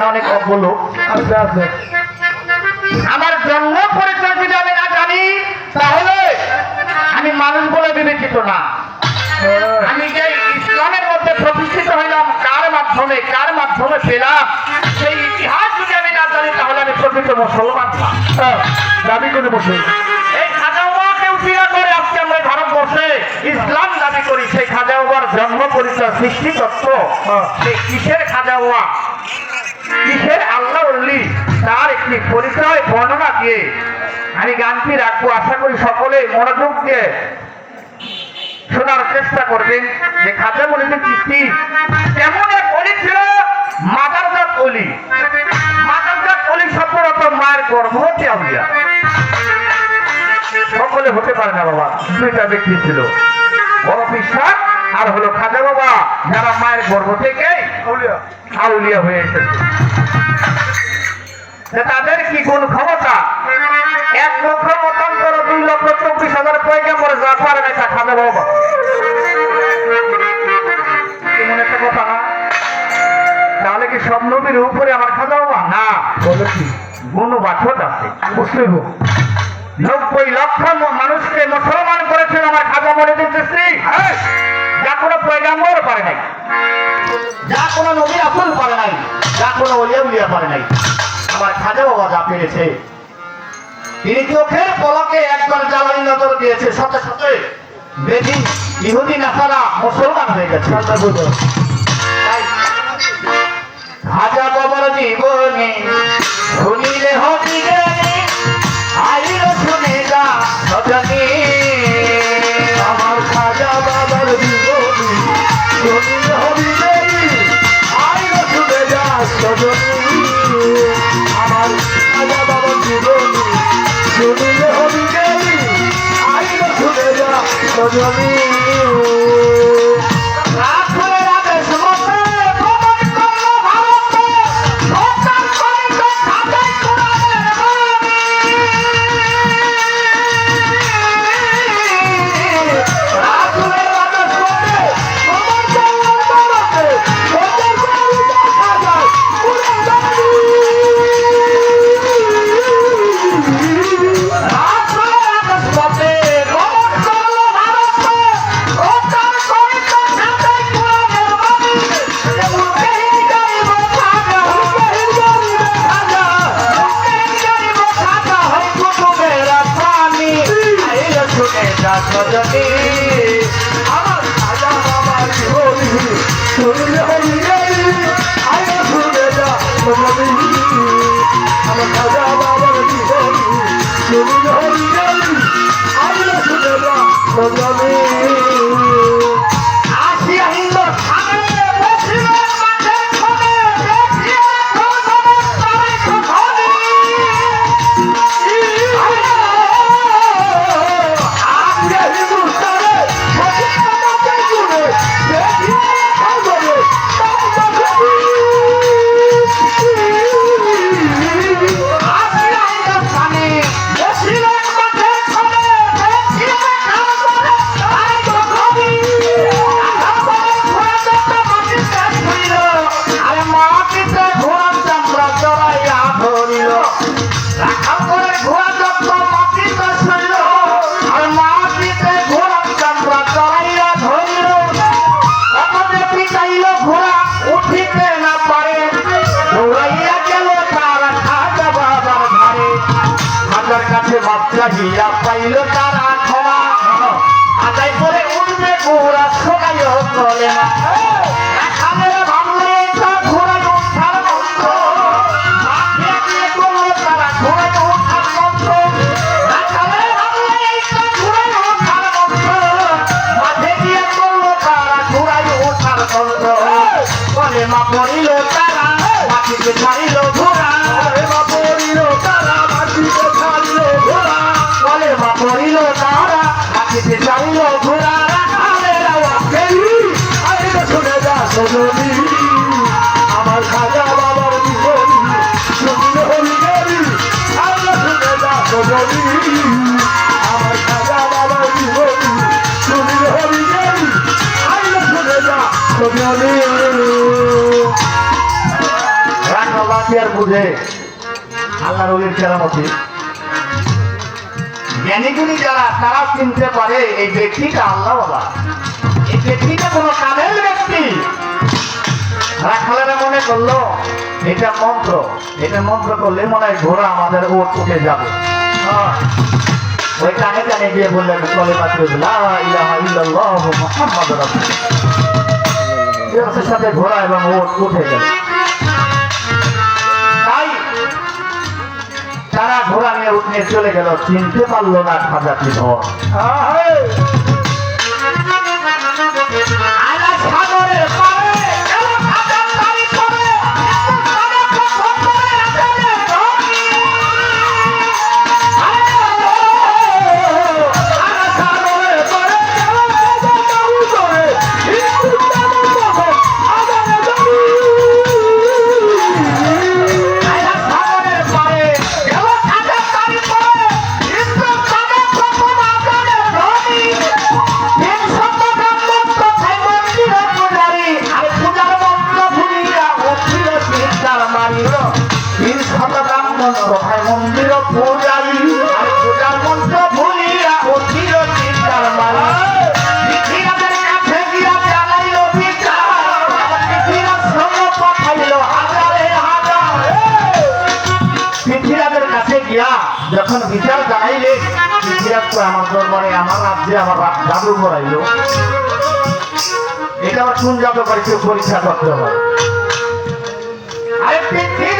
না অনেক আছে আমার জন্ম পরিচয় যদি আমি না জানি, তাহলে আমি মানুষ বলে বিবেচিত না। আমি যে ইসলামের মধ্যে প্রতিষ্ঠিত হইলাম, কার মাধ্যমে কার মাধ্যমে পেলাম, সেই ইতিহাস যদি আমি না জানি, তাহলে আমি প্রকৃত মুসলমান না। দাবি করে বসে এই খাজা বাবাকে উঠিয়া করে আজকে আমরা ভারতবর্ষে ইসলাম দাবি করি। সেই খাজা বাবার জন্ম পরিচয়, সৃষ্টি তত্ত্ব। সেই কিসের খাজা বাবা কিসের আল্লাহ উল্লি তার একটি পরিচয়, বর্ণনা দিয়ে। আমি গানটি রাখব, আশা করি সকলে মনোযোগ দিয়ে শোনার চেষ্টা করবেন যে খাজা মনিদের চিঠি কেমন এক অলি ছিল? মাদারজাত অলি। মাদারজাত অলি সফলত মায়ের গর্ভবতী আউলিয়া। সকলে হতে পারে না বাবা, দুইটা ব্যক্তি ছিল। বড় বিশ্বাস আর হলো খাজা বাবা। যারা মায়ের গর্ভ থেকে আউলিয়া হয়ে এসেছে। তাদের কি গুণ ক্ষমতা? এক লক্ষ মতান্তর দুই লক্ষ চব্বিশ হাজার পয়গাম্বর যা পারে না তা খাজা বাবা। একটা কথা? না তাহলে কি সব নবীর উপরে আমার খাজা বাবা? না বলে কি? গুণ বাঠত আছে। বুঝতে হইব নব্বই লক্ষ মানুষকে মুসলমান করেছেন আমার খাজা মনিদের দৃষ্টি যা কোনো পয়গাম্বর পারে নাই। যা কোনো নবী আফুল পারে নাই যা কোনো অলিয়া উলিয়া পারে নাই। আমার খাজা বাবা যা পেরেছে তিনি চোখের পলকে একবার জ্বালানি নজর দিয়েছে? সাথে সাথে বেদিন ইহুদি নাসারা মুসলমান হয়ে গেছে। খাজা বাবার জীবনে Love. শুনে কাছে বাচ্চা গিয়া পাইল তারা ক্ষমা আদায় করে উঠবে ঘোড়া শোনাইও চলে না। রাখালের ভাবলে আমার খাজা বাবার শরীর হবি দেবী আইন শুনে যা আমার খাজা বাবার শরীর হবি দেবী আইন শুনে যা সজনী রাখো কি আর বুঝে। আল্লাহ রবির কেরামতি। জ্ঞানীগুলি যারা, তারা চিনতে পারে এই ব্যক্তিটা আল্লাহ বাবা এই ব্যক্তিটা কোনো কামেল ব্যক্তি। রাখালেরা মনে করল, এটা মন্ত্র। এটা মন্ত্র করলে মনে হয় ঘোড়া আমাদের ওট উঠে যাবে। ওই কানে কানে গিয়ে বললেন কলে মোহাম্মদ সাথে ঘোড়া এবং ওট উঠে গেল তাই তারা নিয়ে চলে গেল চিনতে পারল না খাজাটি ধর গিয়া যখন বিচার জানাইলে পৃথিবীরাজ তো আমার দরবারে আমার রাজ্যে আমার জাদু করাইল। এটা আমার কোন জাদু করে পরীক্ষা করতে হয় আরে পৃথিবীর